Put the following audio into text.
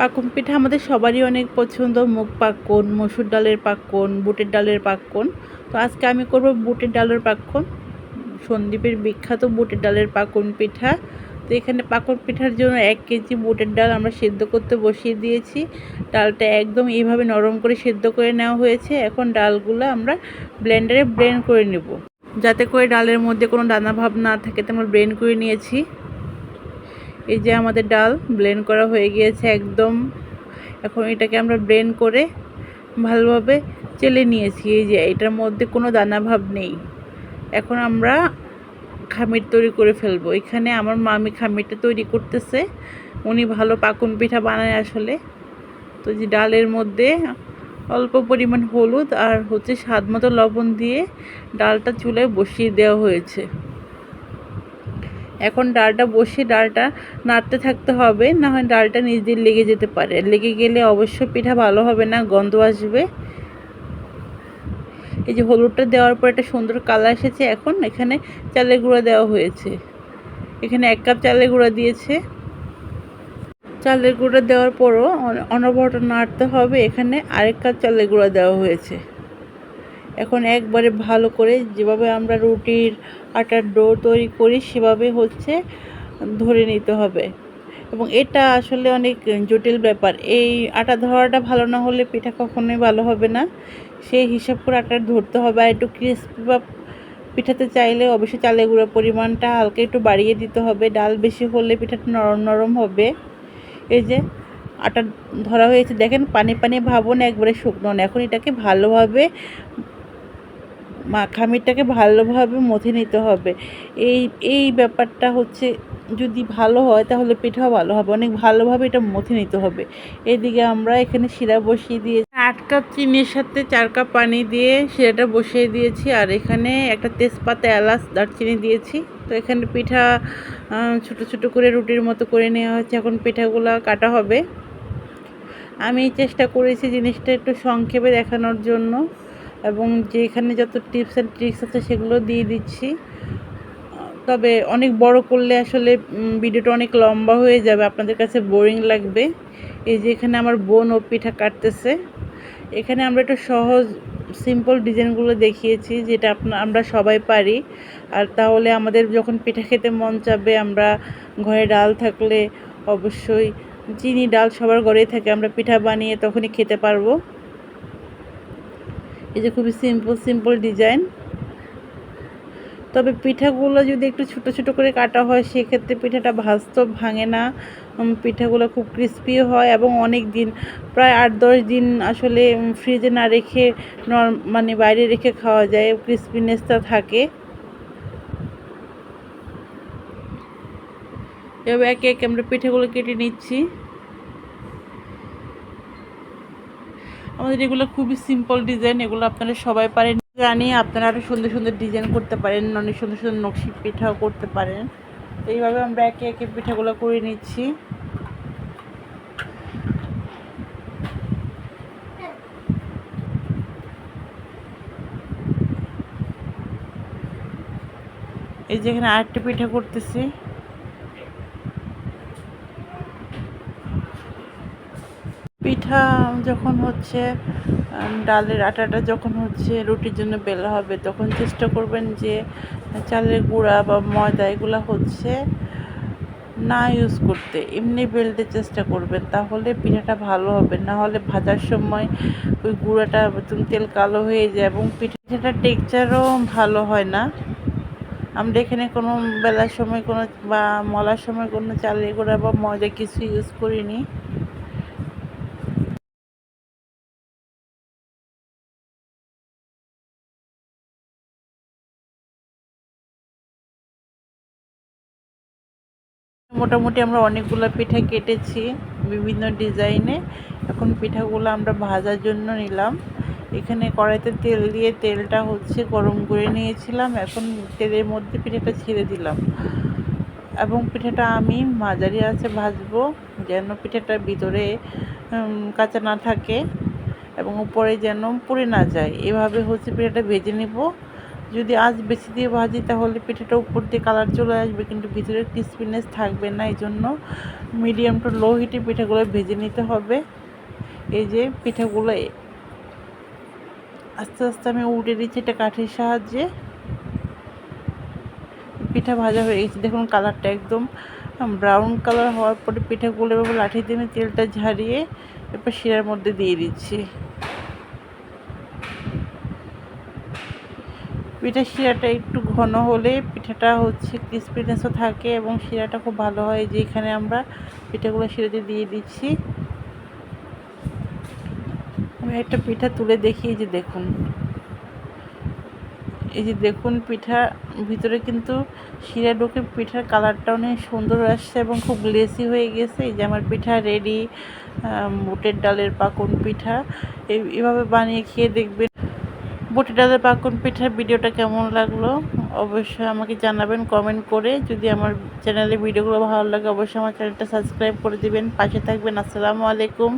পাকন পিঠা আমাদের সবারই অনেক পছন্দ। মুগ পাক্কন, মসুর ডালের পাক্কন, বুটের ডালের পাক্কন। তো আজকে আমি করব বুটের ডালের পাক্কন। সন্দীপের বিখ্যাত বুটের ডালের পাকন পিঠা। তো এখানে পাকন পিঠার জন্য এক কেজি বুটের ডাল আমরা সেদ্ধ করতে বসিয়ে দিয়েছি। ডালটা একদম এইভাবে নরম করে সেদ্ধ করে নেওয়া হয়েছে। এখন ডালগুলো আমরা ব্লেন্ডারে ব্লেন্ড করে নেব। যাতে করে ডালের মধ্যে কোনো দানা ভাব না থাকে, তো আমরা ব্লেন্ড করে নিয়েছি। এই যে আমাদের ডাল ব্লেন্ড করা হয়ে গিয়েছে একদম। এখন এটাকে আমরা ব্লেন্ড করে ভালোভাবে চেলে নিয়েছি। এই যে এটার মধ্যে কোনো দানা ভাব নেই। এখন আমরা খামির তৈরি করে ফেলব। এখানে আমার মামি খামিরটা তৈরি করতেছে। উনি ভালো পাকুন পিঠা বানায় আসলে। তো যে ডালের মধ্যে অল্প পরিমাণ হলুদ আর হচ্ছে স্বাদ মতো লবণ দিয়ে ডালটা চুলায় বসিয়ে দেওয়া হয়েছে। এখন ডালটা বসে ডালটা নাড়তে থাকতে হবে, না হয় ডালটা নিজ দিয়ে লেগে যেতে পারে। লেগে গেলে অবশ্য পিঠা ভালো হবে না, গন্ধ আসবে। এই যে হলুদটা দেওয়ার পর একটা সুন্দর কালার এসেছে এখন, এখানে চালের গুঁড়া দেওয়া হয়েছে। এখানে এক কাপ চালের গুঁড়া দিয়েছে। চালের গুঁড়া দেওয়ার পরও অনবরত নাড়তে হবে, এখানে আরেক কাপ চালের গুঁড়া দেওয়া হয়েছে। এখন একবারে ভালো করে যেভাবে আমরা রুটির আটার ডো তৈরি করি, সেভাবে হচ্ছে ধরে নিতে হবে। এবং এটা আসলে অনেক জটিল ব্যাপার। এই আটা ধরাটা ভালো না হলে পিঠা কখনোই ভালো হবে না। সেই হিসাব করে আটা ধরতে হবে। আর একটু ক্রিস্পি বা পিঠাতে চাইলে অবশ্যই চালের গুঁড়োর পরিমাণটা হালকা একটু বাড়িয়ে দিতে হবে। ডাল বেশি হলে পিঠাটা নরম নরম হবে। এই যে আটা ধরা হয়েছে। দেখেন পানি পানি ভাবুন, একবারে শুকনো এখন এটাকে ভালোভাবে খামিরটাকে ভালোভাবে মথে নিতে হবে। এই এই ব্যাপারটা হচ্ছে যদি ভালো হয় তাহলে পিঠাও ভালো হবে। অনেক ভালোভাবে এটা মথে নিতে হবে। এদিকে আমরা এখানে শিরা বসিয়ে দিয়ে আট কাপ চিনির সাথে চার কাপ পানি দিয়ে শিরাটা বসিয়ে দিয়েছি। আর এখানে একটা তেজপাতা, এলাচ, দারচিনি দিয়েছি। তো এখানে পিঠা ছোট ছোট করে রুটির মতো করে নেওয়া হচ্ছে এখন পিঠাগুলো কাটা হবে। আমি চেষ্টা করেছি জিনিসটা একটু সংক্ষেপে দেখানোর জন্য। এবং যেখানে যত টিপস অ্যান্ড ট্রিক্স আছে সেগুলো দিয়ে দিচ্ছি। তবে অনেক বড় করলে আসলে ভিডিওটা অনেক লম্বা হয়ে যাবে, আপনাদের কাছে বোরিং লাগবে। এই যে এখানে আমার বোন ও পিঠা কাটতেছে। এখানে আমরা একটু সহজ সিম্পল ডিজাইনগুলো দেখিয়েছি, যেটা আপনার আমরা সবাই পারি। আর তাহলে আমাদের যখন পিঠা খেতে মন চাবে, আমরা ঘরে ডাল থাকলে অবশ্যই, চিনি ডাল সবার ঘরেই থাকে, আমরা পিঠা বানিয়ে তখনই খেতে পারব। এই যে খুবই সিম্পল সিম্পল ডিজাইন তবে পিঠাগুলো যদি একটু ছোট ছোট করে কাটা হয়, সেক্ষেত্রে পিঠাটা ভাজতেও ভাঙে না। পিঠাগুলো খুব ক্রিস্পিও হয় এবং অনেক দিন প্রায় আট দশ দিন আসলে ফ্রিজে না রেখে মানে বাইরে রেখে খাওয়া যায় ক্রিস্পিনেসটা থাকে। এবার একে একে আমরা পিঠাগুলো কেটে নিচ্ছি। আমাদের এগুলো খুবই সিম্পল ডিজাইন এগুলো আপনারা সবাই পারেন। জানি আপনারা আরও সুন্দর সুন্দর ডিজাইন করতে পারেন, অনেক সুন্দর সুন্দর নকশি পিঠাও করতে পারেন। এইভাবে আমরা একে একে পিঠাগুলো করে নিচ্ছি। এই যেখানে আরেকটা পিঠা করতেছি। পিঠা যখন হচ্ছে ডালের আটাটা যখন হচ্ছে রুটির জন্য বেলা হবে, তখন চেষ্টা করবেন যে চালের গুঁড়া বা ময়দা এগুলো হচ্ছে না ইউজ করতে। এমনি বেলতে চেষ্টা করবেন, তাহলে পিঠাটা ভালো হবে। না হলে ভাজার সময় ওই গুঁড়াটা একদম তেল কালো হয়ে যায় এবং পিঠাটার টেক্সচারও ভালো হয় না। আমরা এখানে কোনো বেলার সময় কোনো বা মলার সময় কোনো চালের গুঁড়া বা ময়দা কিছু ইউজ করিনি। মোটামুটি আমরা অনেকগুলো পিঠা কেটেছি বিভিন্ন ডিজাইনে। এখন পিঠাগুলো আমরা ভাজার জন্য নিলাম। এখানে কড়াইতে তেল দিয়ে তেলটা হচ্ছে গরম করে নিয়েছিলাম। এখন তেলের মধ্যে পিঠাটা ছেড়ে দিলাম। এবং পিঠাটা আমি মাঝারি আছে ভাজবো যেন পিঠাটার ভিতরে কাঁচা না থাকে এবং উপরে যেন পুড়ে না যায়। এভাবে হচ্ছে পিঠাটা ভেজে নিব। যদি আজ বেশি দিয়ে ভাজি, তাহলে পিঠাটা উপর দিয়ে কালার চলে আসবে, কিন্তু ভিতরে ক্রিসপিনেস থাকবে না এই জন্য মিডিয়াম টু লো হিটে পিঠাগুলো ভেজে নিতে হবে। এই যে পিঠাগুলো আস্তে আস্তে আমি উঠে দিচ্ছি এটা কাঠের সাহায্যে। পিঠা ভাজা হয়ে গেছে। দেখুন কালারটা একদম ব্রাউন কালার হওয়ার পরে পিঠাগুলো এভাবে লাঠি দিয়ে তেলটা ঝারিয়ে এরপর শিরার মধ্যে দিয়ে দিচ্ছি। পিঠা শিরাটা একটু ঘন হলে পিঠাটা হচ্ছে ক্রিসপিনেসও থাকে এবং শিরাটা খুব ভালো হয়। যে এখানে আমরা পিঠাগুলো শিরাতে দিয়ে দিচ্ছি। আমি একটা পিঠা তুলে দেখি, এই যে দেখুন। এই যে দেখুন পিঠা, ভিতরে কিন্তু শিরা ঢুকে পিঠার কালারটা অনেক সুন্দর আসছে এবং খুব গ্লেসি হয়ে গেছে। এই যে আমার পিঠা রেডি বুটের ডালের পাকন পিঠা। এভাবে বানিয়ে খেয়ে দেখবেন বুটের ডালের পাকন পিঠার ভিডিওটা কেমন লাগল? অবশ্যই আমাকে জানাবেন কমেন্ট করে। যদি আমার চ্যানেলে ভিডিওগুলো ভালো লাগে, অবশ্যই আমার চ্যানেলটা সাবস্ক্রাইব করে দিবেন। পাশে থাকবেন, আসসালামু আলাইকুম।